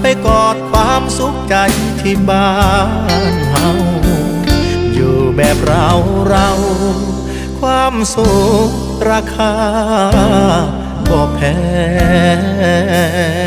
ไปกอดความสุขใจที่บ้านเฮาอยู่แบบเราเรา ความสุขราคาบ่แพง